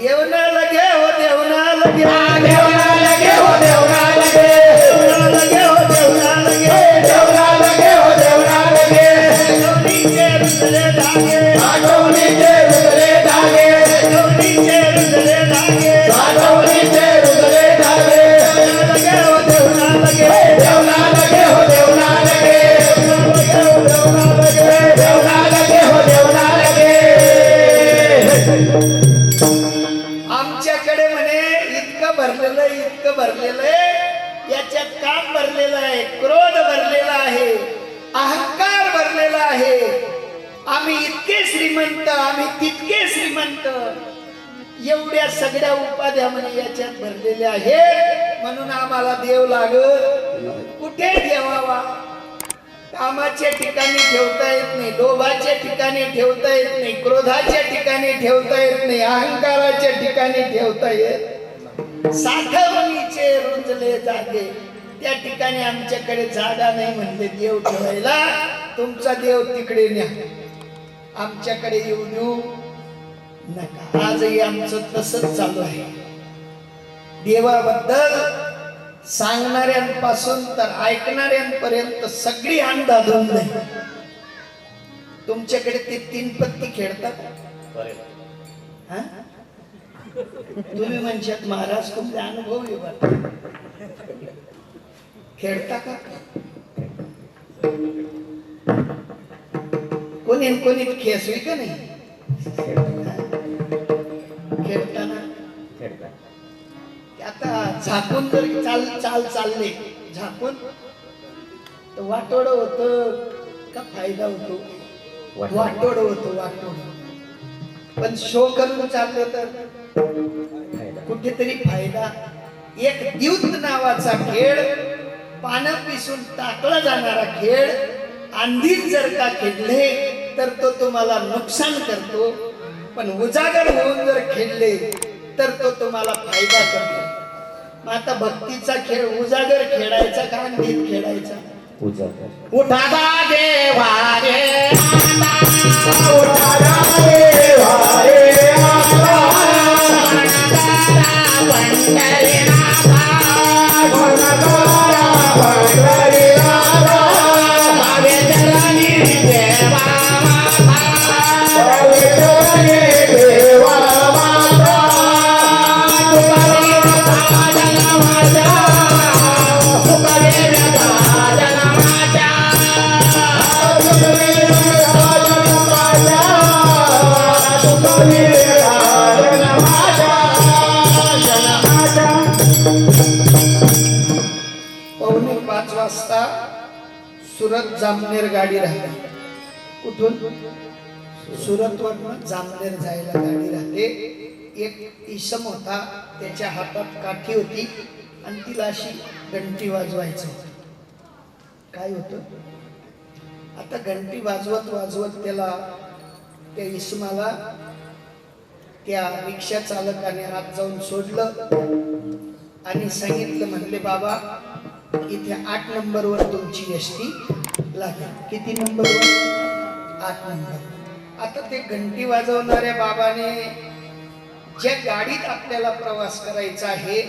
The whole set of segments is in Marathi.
देवना लगे हो देवना लगे एवढ्या सगळ्या उपाध्या म्हणे याच्यात भरलेल्या आहेत. म्हणून आम्हाला देव लागत कुठे ठेवावा? कामाच्या ठिकाणी ठेवता येत नाही लोभाच्या ठिकाणी ठेवता येत नाही क्रोधाच्या ठिकाणी ठेवता येत नाही अहंकाराच्या ठिकाणी ठेवता येत साठवणीचे रुजले जागे. त्या ठिकाणी आमच्याकडे जागा नाही म्हणले देव ठेवायला. तुमचा देव तिकडे न्या. आमच्याकडे येऊ. देऊ नका. आजही आमचं तसंच चालू आहे. देवाबद्दल सांगणाऱ्यांपासून तर ऐकणाऱ्यांपर्यंत सगळी अंधाधुंद आहे तुमच्याकडे ते तीन पत्ती खेळतात? हा? तुम्ही म्हणशात महाराज तुमचे अनुभव बा. खेळता का? कोणी कोणी खेसवी का नाही? खेळताना. आता झाकून जर चाल चाल चालले. झाकून तर वाटोड होत का फायदा होतो? वाटोड होतो वाटोड पण शो करून चाललं तर कुठेतरी फायदा. एक द्यूत नावाचा खेळ पानं पिसून टाकला जाणारा खेळ आंधीत जर का खेळले तर तो तुम्हाला नुकसान करतो. पण उजागर होऊन जर खेळले तर तो तुम्हाला फायदा करतो. आता भक्तीचा खेळ उजागर खेळायचा का अंधीत खेळायचा? उठा गा देवा रे उठा गा देवा वाजता सुरत जामनेर गाडी राहते. कुठून? सुरत वरून जामनेर जायला गाडी राहते. एक इसम होता त्याच्या हातात काठी होती आणि तिला अशी घंटी वाजवायचं. होतं. काय होतं? आता घंटी वाजवत वाजवत त्याला त्या इसमाला त्या रिक्षा चालकाने आत जाऊन सोडलं आणि सांगितलं म्हणले बाबा इथे आठ नंबरवर तुमची एस टी लागेल. किती नंबरवर? आठ नंबर. आता ते घंटी वाजवणाऱ्या बाबाने ज्या गाडीत आपल्याला प्रवास करायचा आहे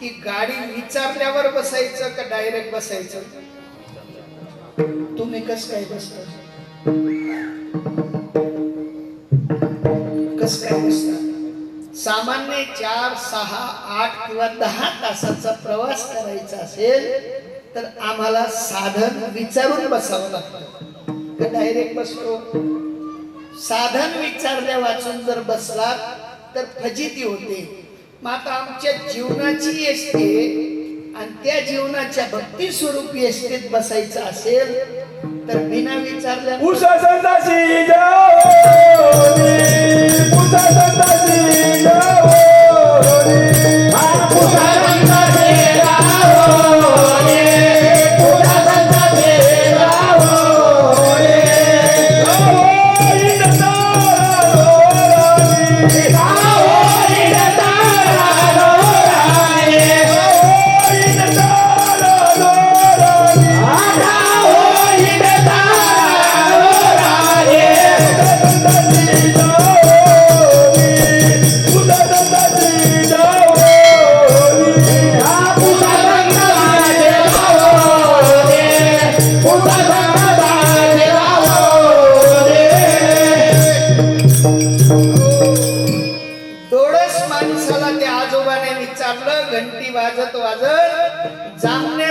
ती गाडी विचारल्यावर बसायचं का डायरेक्ट बसायचं? तुम्ही कस काय बसता? कस काय बसता? सामान्य चार सहा आठ किंवा दहा तासाचा प्रवास करायचा असेल तर आम्हाला साधन विचारून बसावं लागतं. डायरेक्ट बसतो? साधन विचारल्या वाचून जर बसला तर फजिती होते. मग आता आमच्या जीवनाची एसटी आणि त्या जीवनाच्या भक्ती स्वरूपी एसटीत बसायचं असेल तर बिना विचारल्या சததீனோ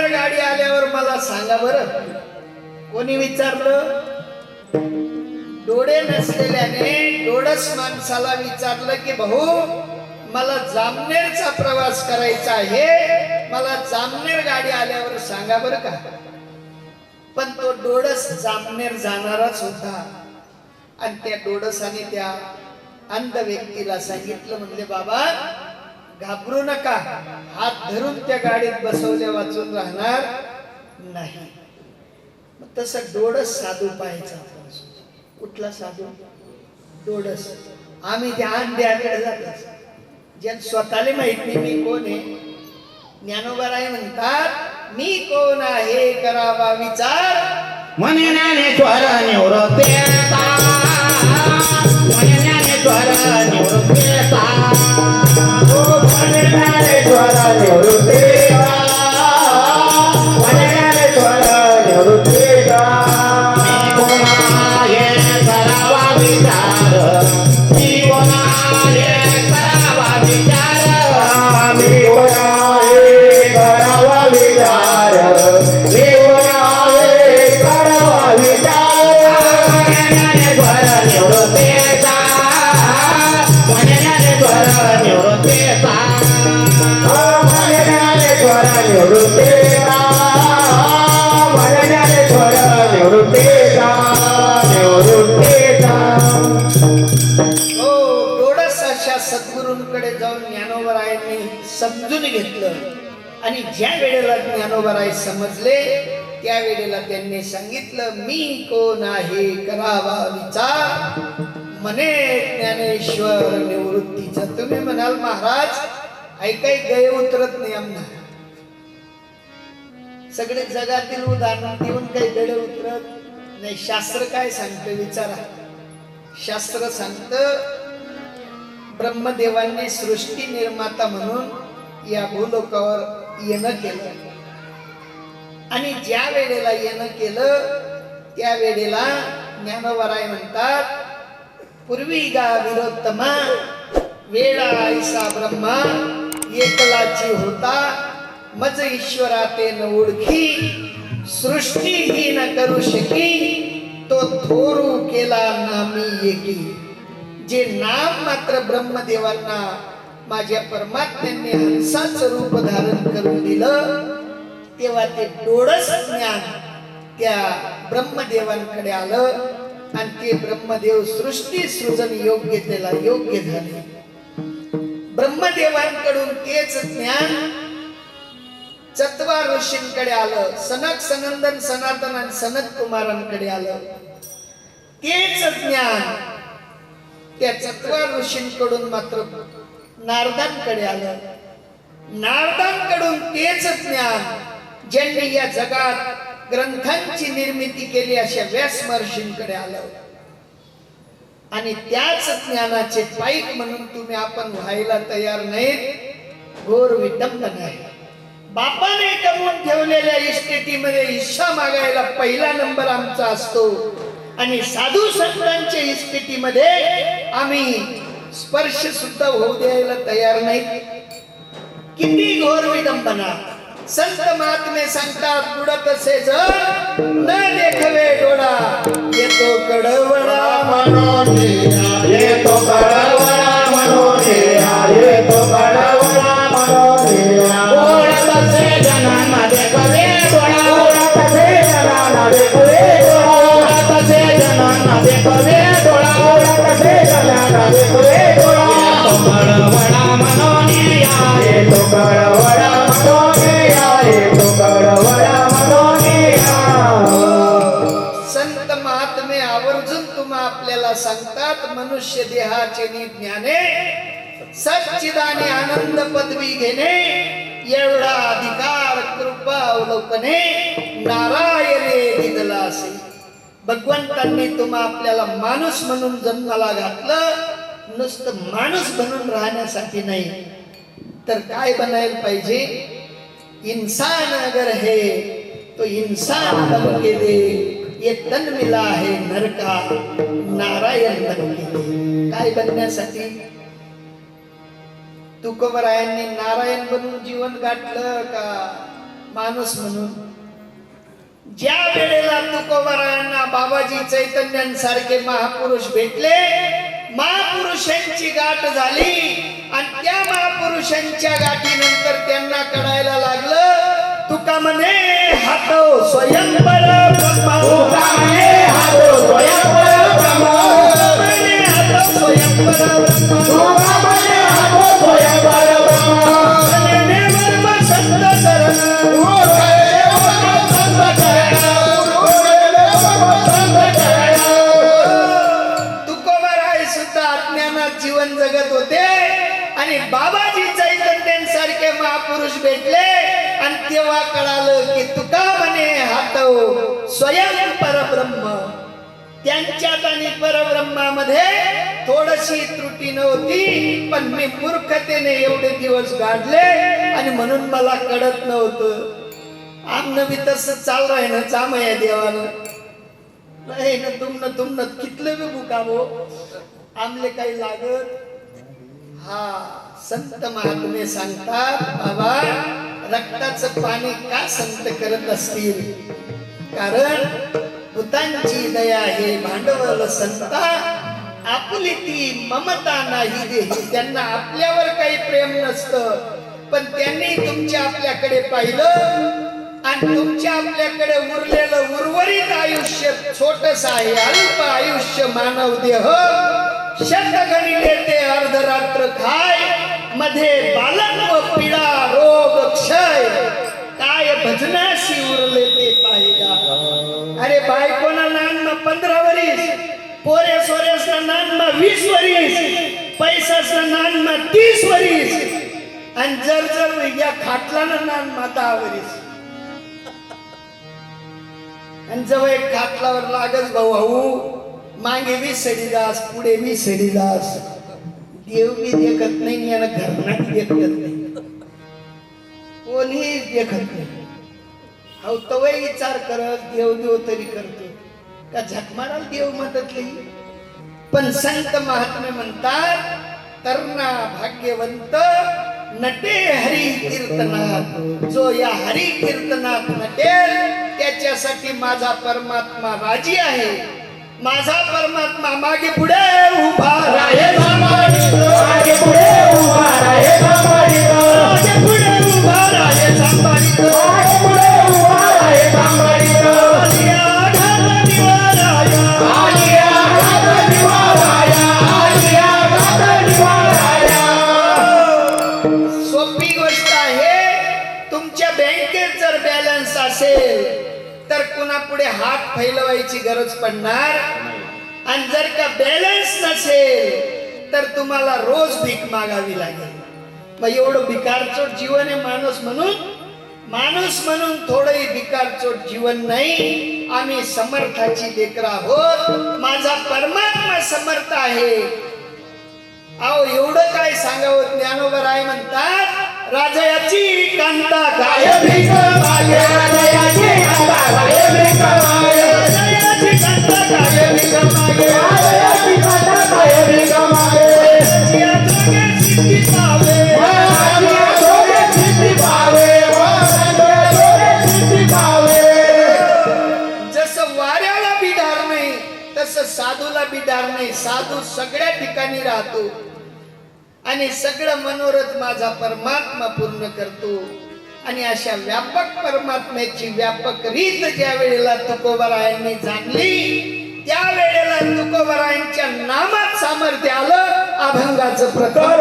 जामनेर गाडी आल्यावर मला सांगा बरं. कोणी विचारलं? डोळे नसलेल्याने डोळस माणसाला विचारलं की भाऊ मला जामनेरचा प्रवास करायचा आहे. मला जामनेर गाडी आल्यावर सांगा बरं का. पण तो डोळस जामनेर जाणाराच होता. आणि त्या डोळसाने त्या अंध व्यक्तीला सांगितलं म्हणजे बाबा घाबरू नका. हात धरून त्या गाडीत बसवल्या वाचून राहणार नाही. मग तसं डोळस साधू पाहायचा कुठला साधू? डोळस. आम्ही त्या अंड्याकडे जात ज्या स्वतःला माहीत नाही मी कोण आहे. ज्ञानोबराय म्हणतात मी कोण आहे? करावा विचार. म्हणे ज्ञानेश्वर निवृत्ती ज्ञानेश्वर समजून घेतलं. आणि ज्या वेळेला ज्ञानोबराय समजले त्यावेळेला त्यांनी सांगितलं मी कोण आहे? करावा विचार. मने ज्ञानेश्वर निवृत्तीचा तुम्ही म्हणाल महाराज ऐकाय गय उतरत नाही आम्हाला सगळे जगातील उदाहरण देऊन काही गळे उतरत नाही. शास्त्र काय सांगतं विचारा. शास्त्र सांगतं ब्रह्मदेवांनी सृष्टी निर्माता म्हणून या भूलोकावर येणं केलं. आणि ज्या वेळेला येणं केलं त्या वेळेला ज्ञानवराय म्हणतात पूर्वी गा विरोत्तमा वेळा ऐसा ब्रह्मा एकलाची होता मज ईश्वरा ते न ओळखी सृष्टी ही न करू शकी तो थोरू केला नामी एकी. जे नाम मात्र ब्रह्मदेवांना माझ्या परमात्म्यांनी हंसाच रूप धारण करून दिलं तेव्हा ते डोळस ज्ञान त्या ब्रह्मदेवांकडे आलं आणि ते ब्रह्मदेव सृष्टी सृजन योग्य त्याला योग्य झाले. ब्रह्मदेवांकडून तेच ज्ञान चत्वा ऋषींकडे आलं सनक सनंदन सनातन आणि सनत कुमारांकडे आलं. तेच ज्ञान त्या चत्वा ऋषींकडून मात्र नारदांकडे आलं. नारदांकडून तेच ज्ञान ज्यांनी या जगात ग्रंथांची निर्मिती केली अशा व्यास महर्षींकडे आलं. आणि त्याच ज्ञानाचे पाईक म्हणून तुम्ही आपण व्हायला तयार नाहीत. घोर विटंबन आहे. बापाने कमवून ठेवलेल्या इस्टेटीमध्ये हिस्सा मागायला पहिला नंबर आमचा असतो. आणि साधू संतांच्या इस्टेटीमध्ये आम्ही स्पर्श सुद्धा होऊ द्यायला तयार नाही किती घोर विडंबना. संत महात्मे सांगतात बुडत असे जर न देखवे डोळा येतो कडवळा मनोनिया देहाचे ज्ञाने सच्चिदाने आनंद पदवी घेणे एवढा अधिकार कृपा अवलोकने नारायणे दिदला असे भगवंतांनी तुम्हा आपल्याला माणूस म्हणून जन्माला घातलं नुसतं माणूस म्हणून राहण्यासाठी नाही. तर काय बनायला पाहिजे? इंसान अगर है तो इंसान बन के दे ये तन मिला है नारायण बन काय बनण्यासाठी? तुकोबरायांनी नारायण बनून जीवन गाठलं का माणूस म्हणून? ज्या वेळेला तुकोबरायांना बाबाजी चैतन्यांसारखे महापुरुष भेटले महापुरुषांची गाठ झाली आणि त्या महापुरुषांच्या गाठीनंतर त्यांना कळायला लागलं तुका म्हणे हात स्वयंपर थोडशी त्रुटी नव्हती पण मी मूर्खतेने एवढे दिवस गाडले आणि म्हणून मला कळत नव्हतं. आमनं बी तसं चाल आहे ना चामया देवानं. नाही ना तुमनं तुमनं कितलं बी बुकावो आमले काही लागत? हा संत महात्मे सांगतात बाबा रक्ताचं पाणी का संत करत असतील? कारण भूतांची दया हे भांडवल संता आपली ती ममता नाही देही त्यांना आपल्यावर काही प्रेम नसतं. पण त्यांनी तुमच्या आपल्याकडे पाहिलं आणि तुमच्या आपल्याकडे उरलेलं उर्वरित आयुष्य छोटस आहे अल्प आयुष्य मानव देह. शतगणी देते अर्धरात्र खायमध्ये बालक व पिडा रोग क्षय. काय भजनाशी उरले ते पाहिला अरे बायकोना अन्न पंधरा वरीस पोरे सोरेसना नान वीस वरीस पैसासना नान तीस वरीस आणि जर जर या खाटला ना नान दहा वरीस. आणि जवळ एक खाटलावर लागच भाऊ भाऊ मागे बी सडीदास पुढे बी सडीदास देव बी देखत नाही आणि घरना बी देखत नाही. कोणीच देखत नाही. अहो तवय विचार करत देव देव तरी करतो का झकमाराल देव मदत नाही. पण संत महात्मे म्हणतात तरुणा भाग्यवंत नटे हरी कीर्तनात. जो या हरी कीर्तनात नटेल त्याच्यासाठी माझा परमात्मा राजी आहे. माझा परमात्मा मागे पुढे उभा राहे एवढं भिकारचोट जीवन आहे माणूस म्हणून. माणूस म्हणून थोडंही भिकारचोट जीवन नाही. आम्ही समर्थाची लेकर आहोत. माझा परमात्मा समर्थ आहे. अहो एवढं काय सांगावं? ज्ञानोबर आहे म्हणतात राजयाची कांता काय काय बिडार साधू सगळ्या ठिकाणी राहतो. आणि सगळं मनोरथ माझा परमात्मा पूर्ण करतो. आणि अशा व्यापक परमात्म्याची व्यापक रीत ज्या वेळेला तुकोबरायांनी जाणली त्या वेळेला तुकोबरायांच्या नामात सामर्थ्य आलं अभंगाचं प्रकार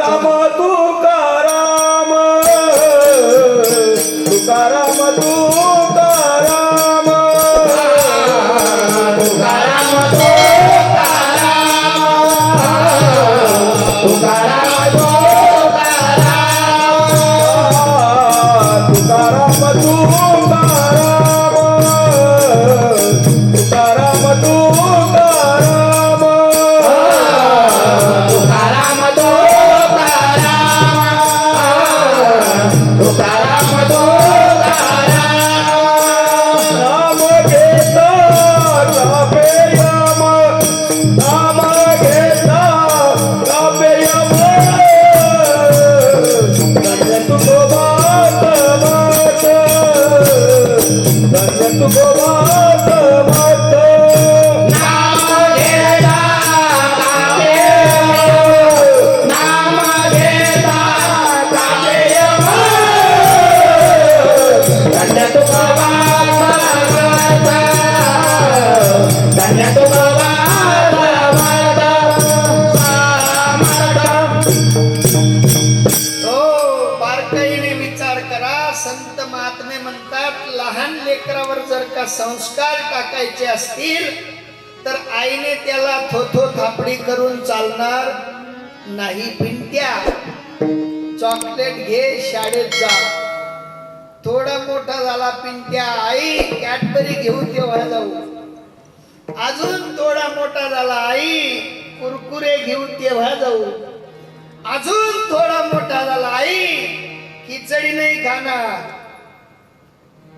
शाळेत जा. थोडा मोठा झाला पिंट्या आई कॅडबरी घेऊन तेव्हा जाऊ. अजून थोडा मोठा झाला आई कुरकुरे घेऊन तेव्हा जाऊ. अजून थोडा मोठा झाला आई खिचडी नाही खाणार.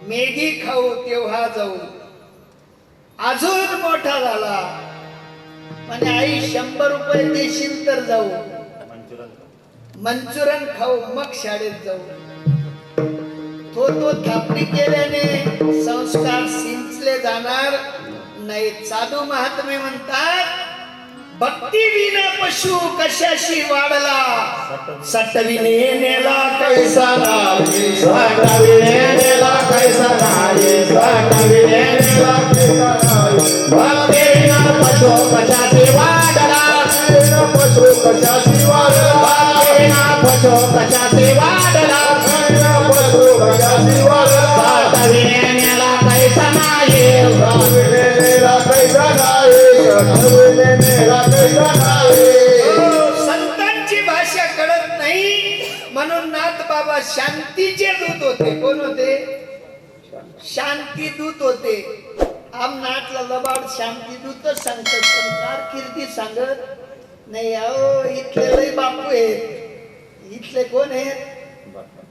मेगी खाऊ तेव्हा जाऊ. अजून मोठा झाला. म्हणजे आई शंभर रुपये देशील तर जाऊ. मंचुरन खाऊ मग शाळेत जाऊ. तो तो थापणी केल्याने संस्कार सिंचले जाणार नाही. साधू महात्मे म्हणतात भक्ती विना पशु कशाशी वाढला? सटविने नेला कैसा सटविने नेला कैसा नाही सटविने नेला कैसा राजे? भक्ती विना पशु कशाशी वाढला? पशु कशाशी वाढला वाढला नाही नाही नाही संतांची भाषा कळत नाही. म्हणून नाथ बाबा शांतीचे दूत होते. कोण होते? शांती दूत होते. आम नाटला लबाड शांती दूतच सांगतात. फार कीर्ती सांगत नाही. अहो इथले लय बापू आहेत. इथले कोण आहेत?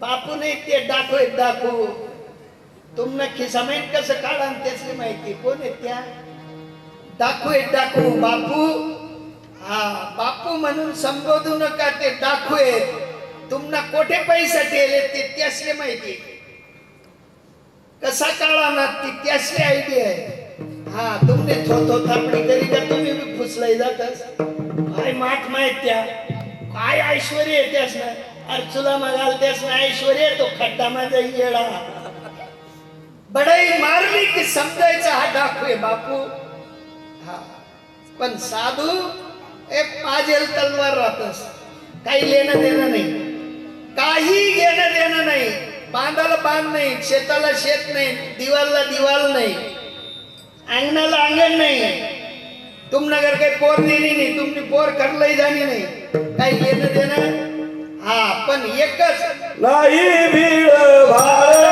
बापू नाही ते डाकू आहेत डाकू तुमनं खिसामेंट कसं काढा त्याची माहिती? कोण आहेत त्या? डाकू आहेत डाकू बापू. हा बापू म्हणून संबोधू नका ते डाकू आहेत तुम्हाला कोठे पैसा ठेवले ते त्यासले माहिती? कसा काळा ना ती त्यासले आयडिया आहे. हा तुमने थोथो थापडी करी का तुम्ही? जातस काय माठ माहीत त्या? काय ऐश्वर्य आहे ना अर्चुला मगाल त्यास ना ऐश्वर्य आहे, तो खड्डा माझा येडा. बडाई मारली की समजायचा हा दाखवे बापू. हा. पण साधू एक पाजेल तलवार राहतस. काही लेणं देणं नाही. काही घेणं देणं नाही. बांधाला बांध नाही शेताला शेत नाही दिवालला दिवाल नाही. अंगणाला अंगण नाही. तुमनगर काही पोर नेली नाही तुमची पोर करलंही जाणी नाही. काही येणं देणं हा पण एकच. नाही भीड भारत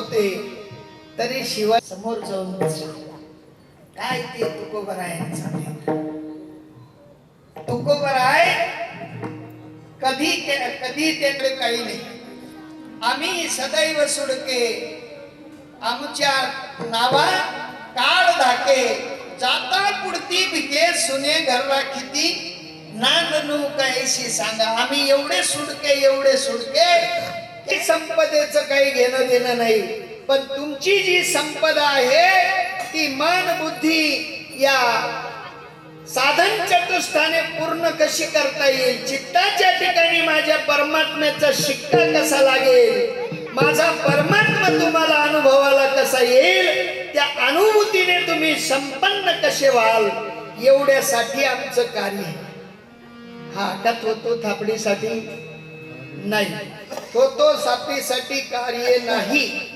होते तरी शिवाय समोर जाऊन बसला. काय ते तुकोबरायांचा तुकोबराय कधी कधी त्याकडे काही नाही आम्ही सदैव सुडके आमच्या नावा काळ धाके जाता पुढती भिके सुने घरला किती? नांदनू कैशी सांगा आम्ही एवढे सुडके एवढे सुडके की संपदेचं काही घेणं देणं नाही. पण तुमची जी संपदा आहे ती मन बुद्धी या साधन चतुष्टाने पूर्ण कशी करता येईल? चित्ताच्या ठिकाणी माझ्या परमात्म्याचा शिक्का कसा लागेल? माझा परमात्मा तुम्हाला अनुभवाला कसा येईल? त्या अनुभूतीने तुम्ही संपन्न कसे व्हाल? एवढ्यासाठी आमचं कार्य हा अटत तो थापडीसाठी? नाही. तो तो सापडीसाठी कार्य नाही.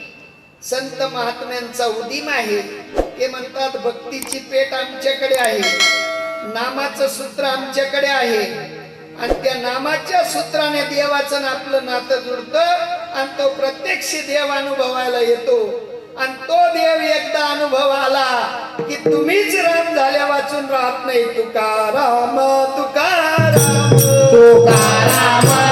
संत महात्म्यांचा उदीम आहे. ते म्हणतात भक्तीची पेट आमच्याकडे आहे. नामाचं सूत्र आमच्याकडे आहे. आणि त्या नामाच्या सूत्राने देवाचं आणि आपलं नातं जुडतं आणि तो प्रत्यक्ष देव अनुभवायला येतो. आणि तो देव एकदा अनुभव आला की तुम्हीच राम झाल्या वाचून राहत नाही तुकाराम. तुकाराम तुकाराम.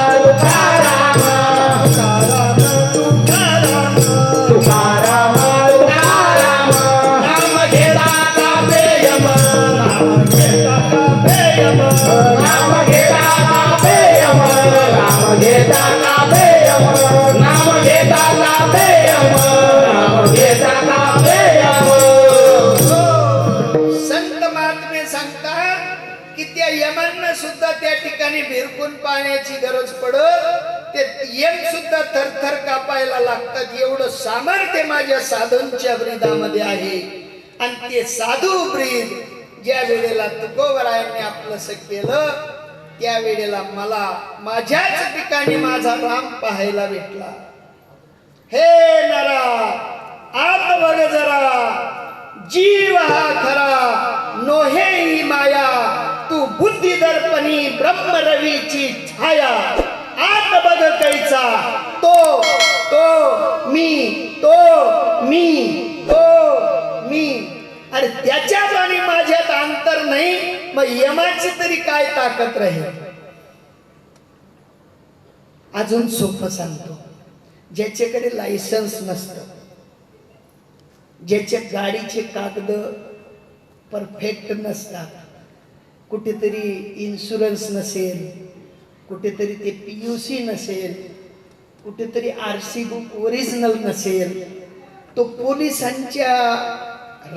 जपायला लागतात एवढं सामर्थ्य माझ्या साधूंच्या ब्रीदामध्ये आहे. आणि ते साधू ब्रीद ज्या वेळेला तुकोबरायांनी आपलंस केलं त्या वेळेला मला माझ्याच ठिकाणी माझा राम पाहायला भेटला. हे नरा आत बघ जरा जीव हा खरा नोहे ही माया तू बुद्धी दर्पणी ब्रह्मरवीची छाया. आत बघ कैचा तो तो मी तो मी तो मी. आणि त्याच्यात आणि माझ्यात अंतर नाही मग यमाची तरी काय ताकद राहील? अजून सोपं सांगतो. ज्याच्याकडे लायसन्स नसतं ज्याच्या गाडीचे कागद परफेक्ट नसतात कुठेतरी इन्शुरन्स नसेल कुठेतरी ते पी यू सी नसेल कुठेतरी आर सी बुक ओरिजिनल नसेल तो पोलिसांच्या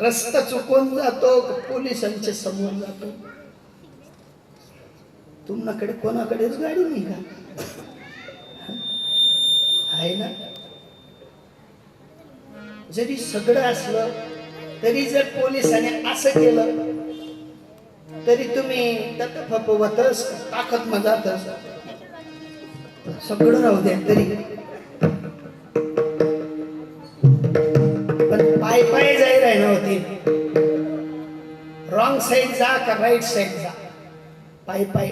रस्ता चुकून जातो पोलिसांच्या समोर जातो? तुम्हाकडे कोणाकडेच गाडी नाही का? आहे ना? जरी सगळं असलं तरी जर पोलिसाने असं केलं तरी तुम्ही तत फपवतच ताकद मजातच सगळं राहू द्या तरी. पण पाय पाय जाई राहिना होती. रॉंग साईड जा का राईट साईड जा? पाय पाय.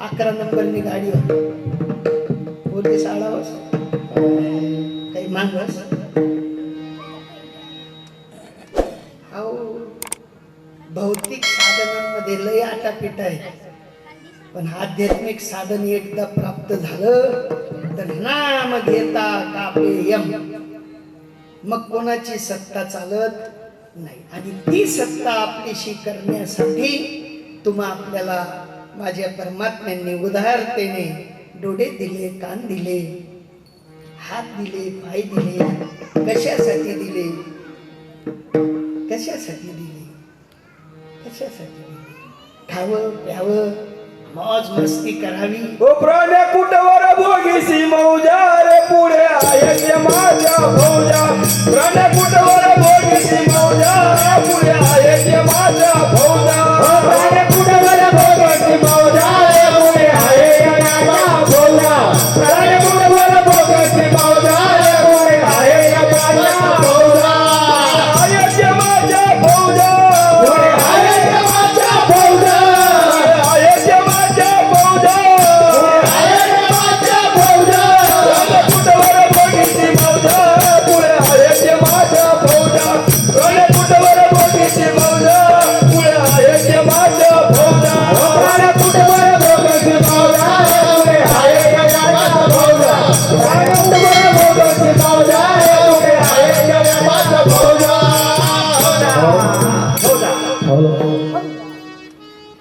अकरा नंबरनी गाडी होती. पोलीस आळावस काही मागवस अहो भौतिक साधनांमध्ये लय आटापिटा आहे. पण आध्यात्मिक साधन एकदा प्राप्त झालं तर नाम घेता कापे यम मग कोणाची सत्ता चालत नाही. आणि ती सत्ता आपलीशी करण्यासाठी तुम्हा आपल्याला माझ्या परमात्म्यांनी उदारतेने डोळे दिले कान दिले हात दिले पाय दिले कशासाठी दिले? कशासाठी दिले? कशासाठी दिले? खावं प्यावं मौज मस्ती करावी. ओ प्राण्या कुटवर भोगीसी मौजा रे पुढे आहे माझ्या भौजा प्राण्या